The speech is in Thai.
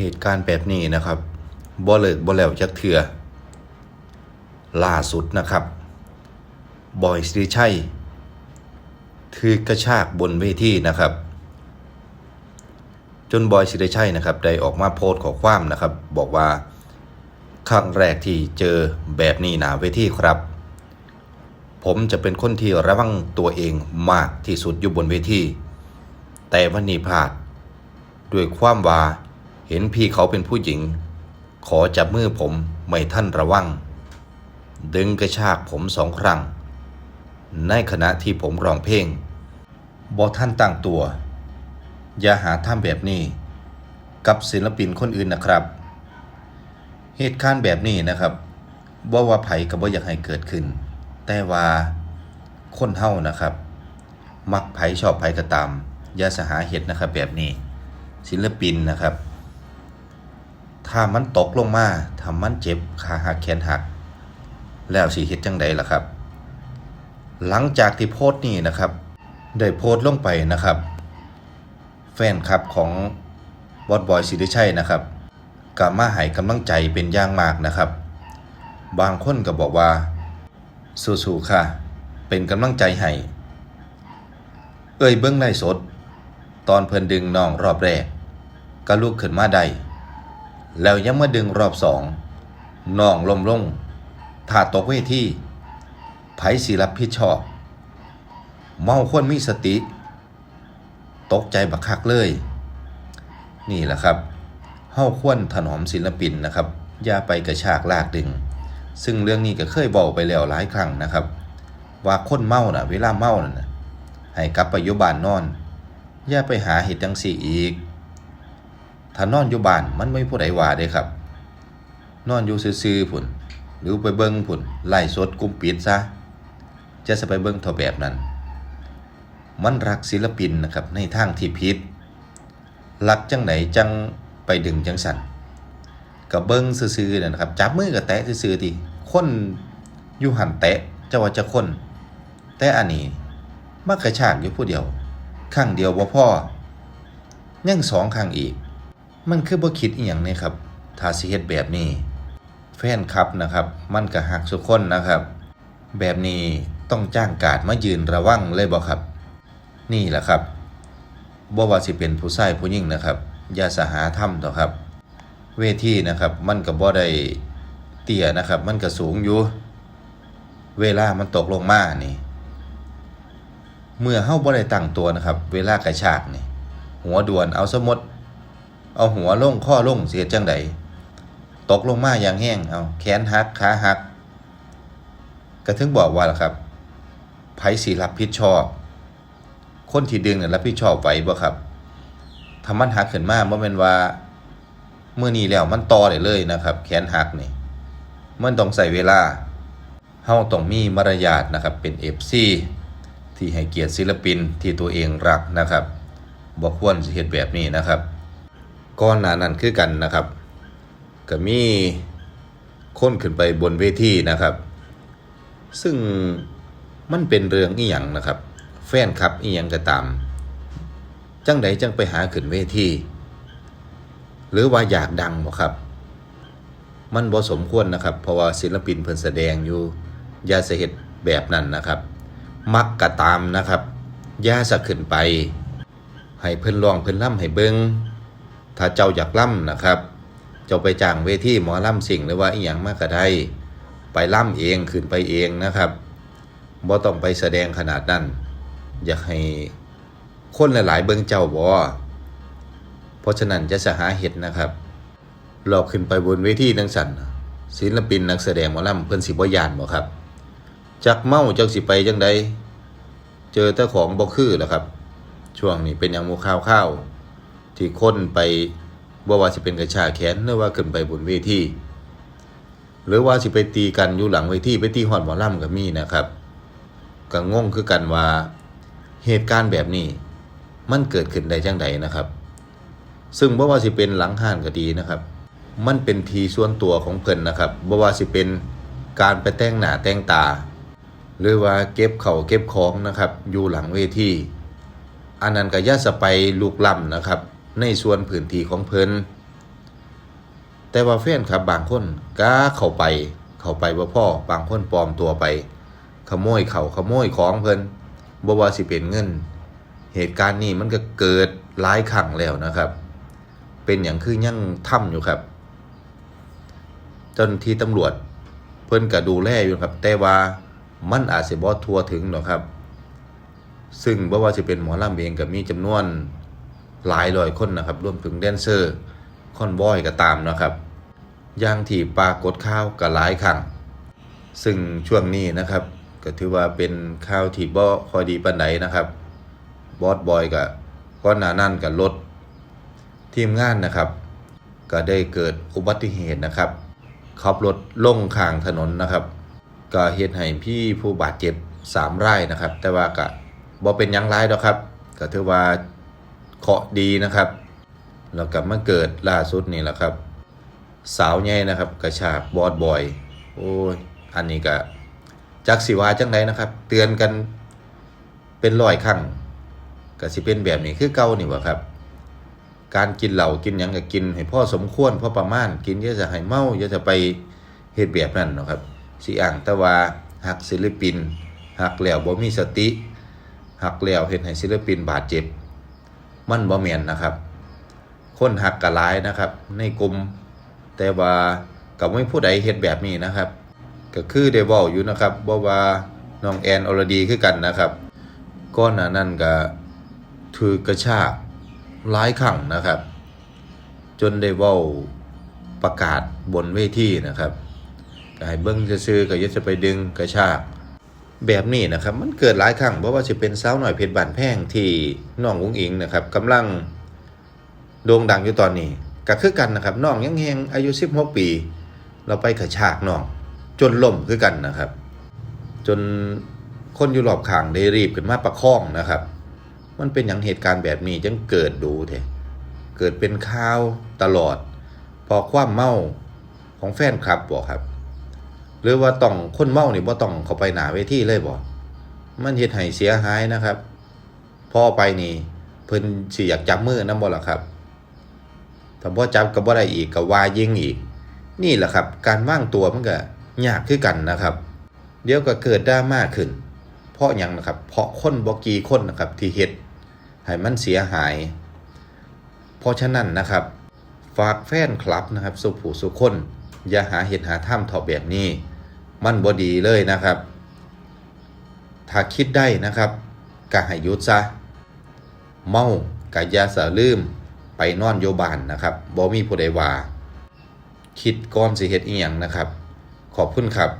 เหตุการณ์แบบนี้นะครับบ่เลิกบ่แล้วจักเถื่อล่าสุดนะครับ บอยสิริชัยถือกระชากบนเวทีนะครับ จนบอยสิริชัยนะครับ ได้ออกมาโพสต์ขอความนะครับ บอกว่าครั้งแรกที่เจอแบบนี้หนาเวทีครับ ผมจะเป็นคนที่ระวังตัวเองมากที่สุดอยู่บนเวทีแต่วันนี้พลาด ด้วยความว่า เห็นพี่เขาเป็นผู้หญิง ขอจับมือผมไม่ท่านระวัง ดึงกระชากผมสองครั้ง ในขณะที่ผมร้องเพลงบอท่านตั้งตัว อย่าหาทำแบบนี้ กับศิลปินคนอื่นนะครับ เหตุการณ์แบบนี้นะครับบ่ว่าไผก็บ่อยากให้เกิดขึ้น แต่ว่าคนเฮานะครับ มักไผชอบไผก็ตามอย่าสหาเหตุนะครับแบบนี้ ศิลปินนะครับ ถ้ามันตกลงมาถ้ามันเจ็บขาหักแขนหัก แล้วสิเฮ็ดจังใดล่ะครับ หลังจากที่โพสต์นี้นะครับ ได้โพสต์ลงไปนะครับ แฟนคลับของบอสบอยสิริชัยนะครับก็มาให้กำลังใจเป็นอย่างมากนะครับ บางคนก็บอกว่า สู้ๆค่ะ เป็นกำลังใจให้เอ้ยเบิ้งไล่สด ตอนเพิ่นดึงน้องรอบแรกก็ลุกขึ้นมาได้ แล้วยังมาดึงรอบสองน้องลมลงถ้าตกเวทีไผสิรับผิดชอบ เมาควรมีสติ ตกใจบักคักเลย นี่แหละครับเฮาควรถนอมศิลปินนะครับ อย่าไปกระชากลากดึง ซึ่งเรื่องนี้ก็เคยบอกไปแล้วหลายครั้งนะครับ ว่าคนเมาน่ะ เวลาเมาน่ะให้กลับไปยู่บ้านนอน อย่าไปหาเหตุจังสี่อีก ถ้านอนอยู่บ้านมันไม่ผู้ใดว่าเด้ครับ นอนอยู่ซื่อๆพุ่นหรือไปเบิ่งพุ่นไล่สดกุมปิดซะจะสไปเบิ่งเท่าแบบนั้น มันรักศิลปินนะครับในทางที่ผิดรักจังไหนจังไปดึงจังสันกับเบิ้งซื่อๆนั่นนะครับ จับมือกับแตะซื่อๆทีคนอยู่หันแตะเจ้าว่าจะคนแต่อันนี้มักกระชากอยู่ผู้เดียวข้างเดียวบ่พ่อยังสองข้างอีก มันคือบ่คิดอีหยังนี่ครับถ้าสิเฮ็ดแบบนี้ แฟนคลับนะครับ มันก็หักสุกคนนะครับ แบบนี้ต้องจ้างการดมายืนระวังเลยบ่ครับ นี่แหละครับบ่ว่าสิเป็นผู้ชายผู้หญิงนะครับอย่าสหาถ้ำต่อครับ เวทีนะครับมันก็บ่ได้เตี้ยนะครับ มันก็สูงอยู่ เวลามันตกลงมานี่ เมื่อเฮาบ่ได้ตั้งตัวนะครับ เวลากระชากนี่ หัวด่วนเอาสมมติ เอาหัวลงข้อลงเสียจังใดตกลงมาอย่างแห้งเอาแขนหักขาหัก ก็ถึงบอกว่าล่ะครับไผสิรับผิดชอบ คนที่ดึงเนี่ยรับผิดชอบไหวบ่ครับถ้ามันหักขึ้นมาบ่แม่นว่าเมื่อนี้แล้วมันต่อได้เลยนะครับ แขนหักนี่มันต้องใส่เวลาเฮาต้องมีมารยาทนะครับเป็น FC ที่ให้เกียรติศิลปินที่ตัวเองรักนะครับบ่ควรสิเฮ็ดแบบนี้นะครับ ก่อนหน้านั้นคือกันนะครับ ก็มีคนขึ้นไปบนเวทีนะครับ ซึ่งมันเป็นเรื่องอีหยังนะครับ แฟนคลับอีหยังก็ตาม จังใดจังไปหาขึ้นเวทีหรือว่าอยากดังบ่ครับ มันบ่สมควรนะครับ เพราะว่าศิลปินเพิ่นแสดงอยู่อย่าสเฮ็ดแบบนั้นนะครับ มักกะตามนะครับย่าสะขึ้นไป ให้เพิ่นร้องเพิ่นล่ำให้เบิง ถ้าเจ้าอยากล่ำนะครับ เจ้าไปจ้างเวทีหมอล่ำสิ่งหรือว่าอีหยังมากก็ได้ ไปล่ำเองขึ้นไปเองนะครับบ่ต้องไปแสดงขนาดนั้น อยากให้คนหลายๆ เบิ่งเจ้าบ่เพราะฉะนั้นจะสหาเหตุนะครับหลอกขึ้นไปบนเวทีนังสันศิลปินนักแสดงหมอลำเพิ่นสิบ่ยานบ่ครับ จักเมาจักสิไปจังใดเจอแต่ของบ่คือแหล้วครับ ช่วงนี้เป็นอย่างมูข้าวข้าวที่คนไป บ่ว่าสิเป็นกระชากแขนหรือว่าขึ้นไปบนเวทีหรือว่าสิไปตีกันอยู่หลังเวทีไปตีฮอดหมอลำก็มีนะครับก็งงคือกันว่าเหตุการณ์แบบนี้ มันเกิดขึ้นได้จังใดนะครับ ซึ่งบ่ว่าสิเป็นหลังห้านก็ดีนะครับ มันเป็นทีส่วนตัวของเพิ่นนะครับบ่ว่าสิเป็นการไปแต่งหน้าแต่งตา หรือว่าเก็บเข่าเก็บของนะครับ อยู่หลังเวทีอันนั้นก็ย่าสไปลุกล้ำนะครับ ในส่วนพื้นที่ของเพิ่นแต่ว่าแฟนครับบางคนก็เข้าไป เข้าไปบ่พ่อบางคนปลอมตัวไป ขโมยเขาขโมยของเพิ่นบ่ว่าสิเป็นเงิน เหตุการณ์นี้มันก็เกิดหลายครั้งแล้วนะครับ เป็นอย่างคือยังทำอยู่ครับเจ้าหน้าที่ตำรวจ เพิ่นก็ดูแลอยู่ครับ แต่ว่ามันอาจสิบ่ทั่วถึงหรอกครับ ซึ่งบ่ว่าสิเป็นหมอลำเองก็มีจำนวน หลายร้อยคนนะครับรวมถึงแดนเซอร์คอนวอยก็ตามนะครับย่างที่ปรากฏข่าวก็หลายครั้งซึ่งช่วงนี้นะครับ ก็ถือว่าเป็นข่าวที่บ่ค่อยดีปานใดนนะครับบอสบอยก็ก้อนหนานั่นกับรถทีมงานนะครับ ก็ได้เกิดอุบัติเหตุนะครับขับรถลงข้างถนนนะครับ ก็เฮ็ดให้พี่ผู้บาดเจ็บสามรายนะครับ แต่ว่าก็บ่เป็นยังร้ายดอกครับ ก็ถือว่า เคาะดีนะครับ แล้วก็มาเกิดล่าสุดนี่แหละครับ สาวใหญ่นะครับ กระชากบอสบอย โอ้ย อันนี้ก็จักสิวาจังไดนะครับ เตือนกันเป็นร้อยครั้งก็สิเป็นแบบนี้คือเก่านี่บ่ครับ การกินเหล้ากินยังก็กิน ให้พ่อสมควรพ่อประมาณกินอย่าจะให้เมาอย่าจะไปเฮ็ดแบบนั้นนะครับสิอ้างต่ว่าหักศิลปินหักแล้วบ่มีสติหักแล้วเฮ็ดให้ศิลปินบาดเจ็บ มันบ่แมนนะครับ คนหักกะหลายนะครับ ในกลุ่มแต่ว่าก็ไม่ผู้ใดเฮ็ดแบบนี้นะครับ ก็คือได้เว้าอยู่นะครับบ่ว่าน้องแอนอรดีคือกันนะครับก่อนนั้นก็ถือกระชากหลายครั้งนะครับ จนได้เว้าประกาศบนเวทีนะครับก็ให้เบิ่งจะซื่อก็ย่าจะไปดึงกระชาก แบบนี้นะครับมันเกิดหลายครั้งบ่ว่าสิเป็นสาวหน่อยเพชรบานแพงที่น้องอุ้งอิงนะครับกำลังโด่งดังอยู่ตอนนี้ก็คือกันนะครับน้องยังแฮงอายุ 16 ปี เราไปกระชากน้องจนล่มคือกันนะครับ จนคนอยู่รอบข้างได้รีบขึ้นมาประคองนะครับ มันเป็นอย่างเหตุการณ์แบบนี้จังเกิดดูเถอะเกิดเป็นข่าวตลอด พอความเมาของแฟนคลับบอกครับ หรือว่าต้องคนเมานี่บ่ต้องเข้าไปหนาเวทีเลยบ่มันเฮ็ดให้เสียหายนะครับพอไปนี่ เพิ่นสิอยากจับมือนำบ่ล่ะครับถ้าบ่จับก็บ่ได้อีกก็ว่ายิงอีก นี่แหละครับ การว่างตัวมันก็ยากคือกันนะครับ เดี๋ยวก็เกิดดราม่าขึ้น เพราะหยังนะครับ เพราะคนบ่กี่คนนะครับ ที่เฮ็ดให้มันเสียหาย เพราะฉะนั้นนะครับ ฝากแฟนคลับนะครับ สุผู้สุคนอย่าหาเห็ดหาถ้ำทอแบบนี้ มันบอดีเลยนะครับ ถ้าคิดได้นะครับก็ให้ยุดซะ เมากะยาสะลืมไปนอนโยบานนะครับบ่มีผู้ใดว่า คิดก้อนสิเฮ็ดอีหยังนะครับ ขอบคุณครับ